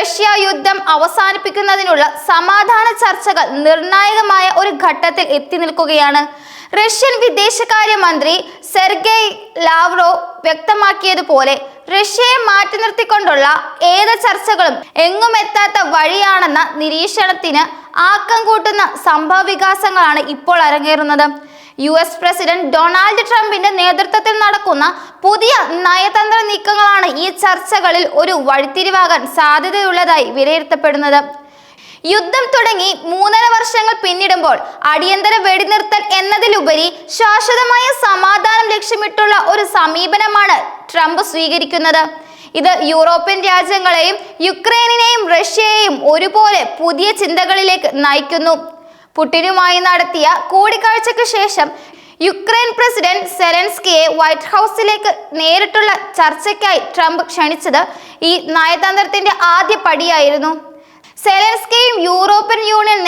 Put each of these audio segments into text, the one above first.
Russia യുദ്ധം അവസാനിപ്പിക്കുന്നതിനുള്ള സമാധാന ചർച്ചകൾ നിർണായകമായ ഒരു ഘട്ടത്തിൽ എത്തി നിൽക്കുകയാണ്. റഷ്യൻ വിദേശകാര്യമന്ത്രി സെർഗെയ് ലാവ്റോ വ്യക്തമാക്കിയതുപോലെ റഷ്യയെ മാറ്റി നിർത്തിക്കൊണ്ടുള്ള ഏത് ചർച്ചകളും എങ്ങുമെത്താത്ത വഴിയാണെന്ന നിരീക്ഷണത്തിന് ആക്കം കൂട്ടുന്ന സംഭവവികാസങ്ങളാണ് ഇപ്പോൾ അരങ്ങേറുന്നത്. യു എസ് പ്രസിഡന്റ് ഡൊണാൾഡ് ട്രംപിന്റെ നേതൃത്വത്തിൽ നടക്കുന്ന പുതിയ നയതന്ത്ര നീക്കങ്ങളാണ് ഈ ചർച്ചകളിൽ ഒരു വഴിത്തിരിവാകാൻ സാധ്യതയുള്ളതായി വിലയിരുത്തപ്പെടുന്നത്. യുദ്ധം തുടങ്ങി മൂന്നര വർഷങ്ങൾ പിന്നിടുമ്പോൾ അടിയന്തര വെടിനിർത്തൽ എന്നതിലുപരി ശാശ്വതമായ സമാധാനം ലക്ഷ്യമിട്ടുള്ള ഒരു സമീപനമാണ് ട്രംപ് സ്വീകരിക്കുന്നത്. ഇത് യൂറോപ്യൻ രാജ്യങ്ങളെയും യുക്രൈനെയും റഷ്യയെയും ഒരുപോലെ പുതിയ ചിന്തകളിലേക്ക് നയിക്കുന്നു. പുടിനുമായി നടത്തിയ കൂടിക്കാഴ്ചയ്ക്ക് ശേഷം യുക്രൈൻ പ്രസിഡന്റ് സെലൻസ്കിയെ വൈറ്റ് ഹൗസിലേക്ക് നേരിട്ടുള്ള ചർച്ചയ്ക്കായി ട്രംപ് ക്ഷണിച്ചത് ഈ നയതന്ത്രത്തിന്റെ ആദ്യ പടിയായിരുന്നു. സെലൻസ്കിയും യൂറോപ്യൻ യൂണിയൻ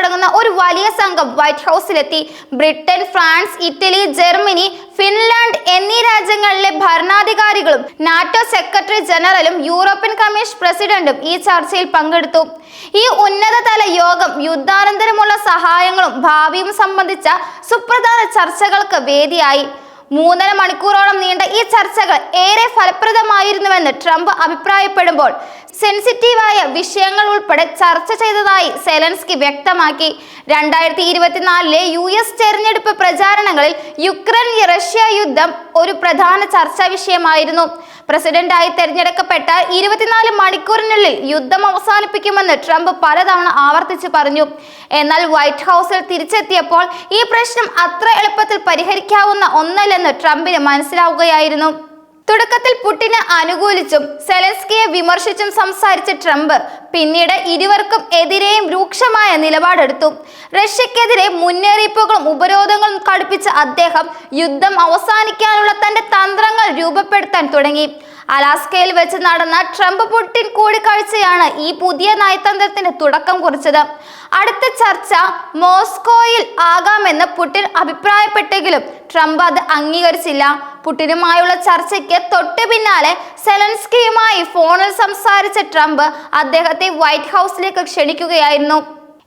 അടങ്ങുന്ന ഒരു വലിയ സംഘം white ഹൗസിലെത്തി Britain France Italy Germany Finland എന്നീ രാജ്യങ്ങളിലെ ഭരണാധികാരികളും നാറ്റോ സെക്രട്ടറി ജനറലും യൂറോപ്യൻ കമ്മീഷൻ പ്രസിഡന്റും ഈ ചർച്ചയിൽ പങ്കെടുത്തു. ഈ ഉന്നതതല യോഗം യുദ്ധാനന്തരമുള്ള സഹായങ്ങളും ഭാവിയും സംബന്ധിച്ച സുപ്രധാന ചർച്ചകൾക്ക് വേദിയായി. മൂന്നര മണിക്കൂറോളം നീണ്ട ഈ ചർച്ചകൾ ഏറെ ഫലപ്രദമായിരുന്നുവെന്ന് ട്രംപ് അഭിപ്രായപ്പെടുമ്പോൾ സെൻസിറ്റീവായ വിഷയങ്ങൾ ഉൾപ്പെടെ ചർച്ച ചെയ്തതായി സെലൻസ്കി വ്യക്തമാക്കി. രണ്ടായിരത്തി ഇരുപത്തിനാലിലെ യു എസ് തെരഞ്ഞെടുപ്പ് പ്രചാരണങ്ങളിൽ യുക്രൈൻ റഷ്യ യുദ്ധം ഒരു പ്രധാന ചർച്ചാ വിഷയമായിരുന്നു. പ്രസിഡന്റായി തെരഞ്ഞെടുക്കപ്പെട്ട ഇരുപത്തിനാല് മണിക്കൂറിനുള്ളിൽ യുദ്ധം അവസാനിപ്പിക്കുമെന്ന് ട്രംപ് പലതവണ ആവർത്തിച്ച് പറഞ്ഞു. എന്നാൽ വൈറ്റ് ഹൗസിൽ തിരിച്ചെത്തിയപ്പോൾ ഈ പ്രശ്നം അത്ര എളുപ്പത്തിൽ പരിഹരിക്കാവുന്ന ഒന്നല്ലെന്ന് ട്രംപിന് മനസ്സിലാവുകയായിരുന്നു. തുടക്കത്തിൽ പുട്ടിനെ അനുകൂലിച്ചും സെലൻസ്കിയെ വിമർശിച്ചും സംസാരിച്ച ട്രംപ് പിന്നീട് ഇരുവർക്കും എതിരെയും രൂക്ഷമായ നിലപാടെടുത്തു. റഷ്യക്കെതിരെ മുന്നറിയിപ്പുകളും ഉപരോധങ്ങളും കടുപ്പിച്ച അദ്ദേഹം യുദ്ധം അവസാനിക്കാനുള്ള തന്റെ തന്ത്രങ്ങൾ രൂപപ്പെടുത്താൻ തുടങ്ങി. അലാസ്കയിൽ വെച്ച് നടന്ന ട്രംപ് പുട്ടിൻ കൂടിക്കാഴ്ചയാണ് ഈ പുതിയ നയതന്ത്രത്തിന് തുടക്കം കുറിച്ചത്. അടുത്ത ചർച്ച മോസ്കോയിൽ ആകാമെന്ന് പുടിൻ അഭിപ്രായപ്പെട്ടെങ്കിലും ട്രംപ് അത് അംഗീകരിച്ചില്ല. പുടിനുമായുള്ള ചർച്ചയ്ക്ക് തൊട്ടു പിന്നാലെ സെലൻസ്കിയുമായി ഫോണിൽ സംസാരിച്ച ട്രംപ് അദ്ദേഹത്തെ വൈറ്റ് ഹൗസിലേക്ക് ക്ഷണിക്കുകയായിരുന്നു.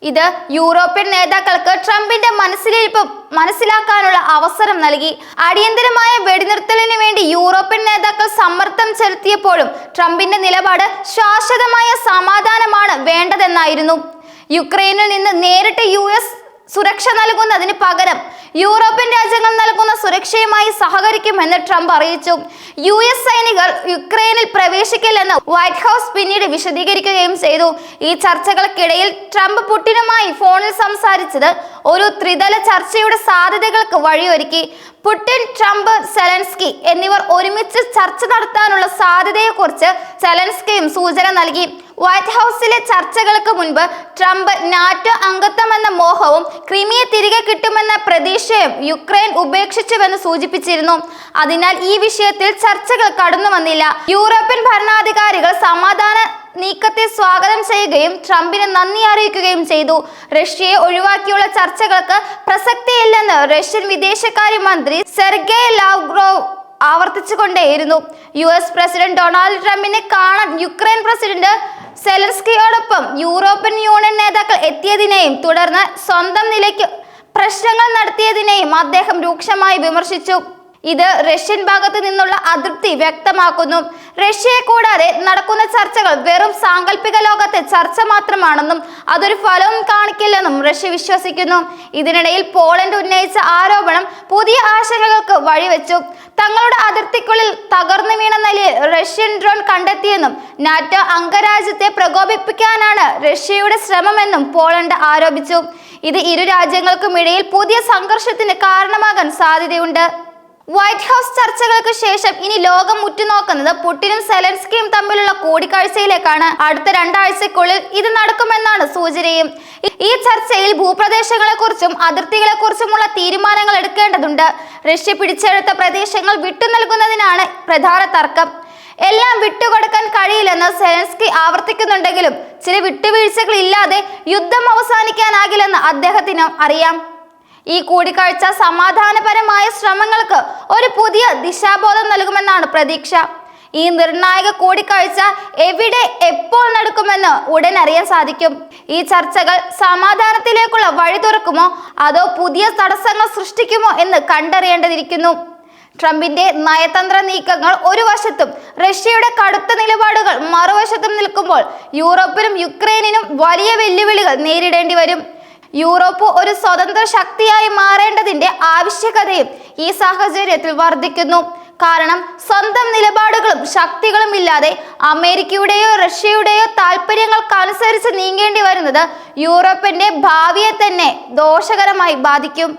ഇത് യൂറോപ്യൻ നേതാക്കൾക്ക് ട്രംപിന്റെ മനസ്സിലിരിപ്പ് മനസ്സിലാക്കാനുള്ള അവസരം നൽകി. അടിയന്തരമായ വെടിനിർത്തലിന് വേണ്ടി യൂറോപ്യൻ നേതാക്കൾ സമ്മർദ്ദം ചെലുത്തിയപ്പോഴും ട്രംപിന്റെ നിലപാട് ശാശ്വതമായ സമാധാനമാണ് വേണ്ടതെന്നായിരുന്നു. യുക്രൈനിൽ നിന്ന് നേരിട്ട് യു എസ് സുരക്ഷ നൽകുന്നതിന് പകരം യൂറോപ്യൻ രാജ്യങ്ങൾ നൽകുന്ന സുരക്ഷയുമായി സഹകരിക്കുമെന്ന് ട്രംപ് അറിയിച്ചു. യു എസ് സൈനികർ യുക്രൈനിൽ പ്രവേശിക്കില്ലെന്ന് വൈറ്റ് ഹൗസ് പിന്നീട് വിശദീകരിക്കുകയും ചെയ്തു. ഈ ചർച്ചകൾക്കിടയിൽ ട്രംപ് പുടിനുമായി ഫോണിൽ സംസാരിച്ചത് ഒരു ത്രിതല ചർച്ചയുടെ സാധ്യതകൾക്ക് വഴിയൊരുക്കി. പുട്ടിൻ ട്രംപ് സെലൻസ്കി എന്നിവർ ഒരുമിച്ച് ചർച്ച നടത്താനുള്ള സാധ്യതയെക്കുറിച്ച് സെലൻസ്കിയും സൂചന നൽകി. വൈറ്റ് ഹൗസിലെ ചർച്ചകൾക്ക് മുൻപ് ട്രംപ് നാറ്റോ അംഗത്വമെന്ന മോഹവും ക്രിമിയ തിരികെ കിട്ടുമെന്ന പ്രതീക്ഷയും യുക്രൈൻ ഉപേക്ഷിച്ചുവെന്ന് സൂചിപ്പിച്ചിരുന്നു. അതിനാൽ ഈ വിഷയത്തിൽ ചർച്ചകൾ കടന്നു വന്നില്ല യൂറോപ്യൻ ഭരണാധികാരികൾ സമാധാന നീക്കത്തെ സ്വാഗതം ചെയ്യുകയും ട്രംപിന് നന്ദി അറിയിക്കുകയും ചെയ്തു. റഷ്യയെ ഒഴിവാക്കിയുള്ള ചർച്ചകൾക്ക് പ്രസക്തിയില്ലെന്ന് റഷ്യൻ വിദേശകാര്യമന്ത്രി സെർഗേ ലാവ്റോവ് ആവർത്തിച്ചുകൊണ്ടേയിരുന്നു. യു എസ് പ്രസിഡന്റ് ഡൊണാൾഡ് ട്രംപിനെ കാണാൻ യുക്രൈൻ പ്രസിഡന്റ് സെലൻസ്കിയോടൊപ്പം യൂറോപ്യൻ യൂണിയൻ നേതാക്കൾ എത്തിയതിനെയും തുടർന്ന് സ്വന്തം നിലയ്ക്ക് പ്രശ്നങ്ങൾ നടത്തിയതിനെയും അദ്ദേഹം രൂക്ഷമായി വിമർശിച്ചു. ഇത് റഷ്യൻ ഭാഗത്തു നിന്നുള്ള അതൃപ്തി വ്യക്തമാക്കുന്നു. റഷ്യയെ കൂടാതെ നടക്കുന്ന ചർച്ചകൾ വെറും സാങ്കല്പിക ലോകത്തെ ചർച്ച മാത്രമാണെന്നും അതൊരു ഫലവും കാണിക്കില്ലെന്നും റഷ്യ വിശ്വസിക്കുന്നു. ഇതിനിടയിൽ പോളണ്ട് ഉന്നയിച്ച ആരോപണം പുതിയ ആശങ്കകൾക്ക് വഴിവെച്ചു. തങ്ങളുടെ അതിർത്തിക്കുള്ളിൽ തകർന്നു വീണ നിലയിൽ റഷ്യൻ ഡ്രോൺ കണ്ടെത്തിയെന്നും നാറ്റോ അംഗരാജ്യത്തെ പ്രകോപിപ്പിക്കാനാണ് റഷ്യയുടെ ശ്രമമെന്നും പോളണ്ട് ആരോപിച്ചു. ഇത് ഇരു രാജ്യങ്ങൾക്കും ഇടയിൽ പുതിയ സംഘർഷത്തിന് കാരണമാകാൻ സാധ്യതയുണ്ട്. വൈറ്റ് ഹൗസ് ചർച്ചകൾക്ക് ശേഷം ഇനി ലോകം ഉറ്റുനോക്കുന്നത് പുടിനും സെലൻസ്കിയും തമ്മിലുള്ള കൂടിക്കാഴ്ചയിലേക്കാണ്. അടുത്ത രണ്ടാഴ്ചക്കുള്ളിൽ ഇത് നടക്കുമെന്നാണ് സൂചനയും. ഈ ചർച്ചയിൽ ഭൂപ്രദേശങ്ങളെക്കുറിച്ചും അതിർത്തികളെക്കുറിച്ചുമുള്ള തീരുമാനങ്ങൾ എടുക്കേണ്ടതുണ്ട്. റഷ്യ പിടിച്ചെടുത്ത പ്രദേശങ്ങൾ വിട്ടു നൽകുന്നതിനാണ് പ്രധാന തർക്കം. എല്ലാം വിട്ടുകൊടുക്കാൻ കഴിയില്ലെന്ന് സെലൻസ്കി ആവർത്തിക്കുന്നുണ്ടെങ്കിലും ചില വിട്ടുവീഴ്ചകൾ ഇല്ലാതെ യുദ്ധം അവസാനിക്കാനാകില്ലെന്ന് അദ്ദേഹത്തിനും അറിയാം. ഈ കൂടിക്കാഴ്ച സമാധാനപരമായ ശ്രമങ്ങൾക്ക് ഒരു പുതിയ ദിശാബോധം നൽകുമെന്നാണ് പ്രതീക്ഷ. ഈ നിർണായക കൂടിക്കാഴ്ച എവിടെ എപ്പോൾ നടക്കുമെന്ന് ഉടൻ അറിയാൻ സാധിക്കും. ഈ ചർച്ചകൾ സമാധാനത്തിലേക്കുള്ള വഴി തുറക്കുമോ? അതോ പുതിയ തടസ്സങ്ങൾ സൃഷ്ടിക്കുമോ എന്ന് കണ്ടറിയേണ്ടതിരിക്കുന്നു. ട്രംപിന്റെ നയതന്ത്ര നീക്കങ്ങൾ ഒരു വശത്തും റഷ്യയുടെ കടുത്ത നിലപാടുകൾ മറുവശത്തും നിൽക്കുമ്പോൾ യൂറോപ്പിനും യുക്രൈനിനും വലിയ വെല്ലുവിളികൾ നേരിടേണ്ടി വരും. യൂറോപ്പ് ഒരു സ്വതന്ത്ര ശക്തിയായി മാറേണ്ടതിന്റെ ആവശ്യകതയും ഈ സാഹചര്യത്തിൽ വർദ്ധിക്കുന്നു കാരണം സ്വന്തം നിലപാടുകളും ശക്തികളും ഇല്ലാതെ അമേരിക്കയുടെയോ റഷ്യയുടെയോ താല്പര്യങ്ങൾക്കനുസരിച്ച് നീങ്ങേണ്ടി വരുന്നത് യൂറോപ്പിന്റെ ഭാവിയെ തന്നെ ദോഷകരമായി ബാധിക്കും.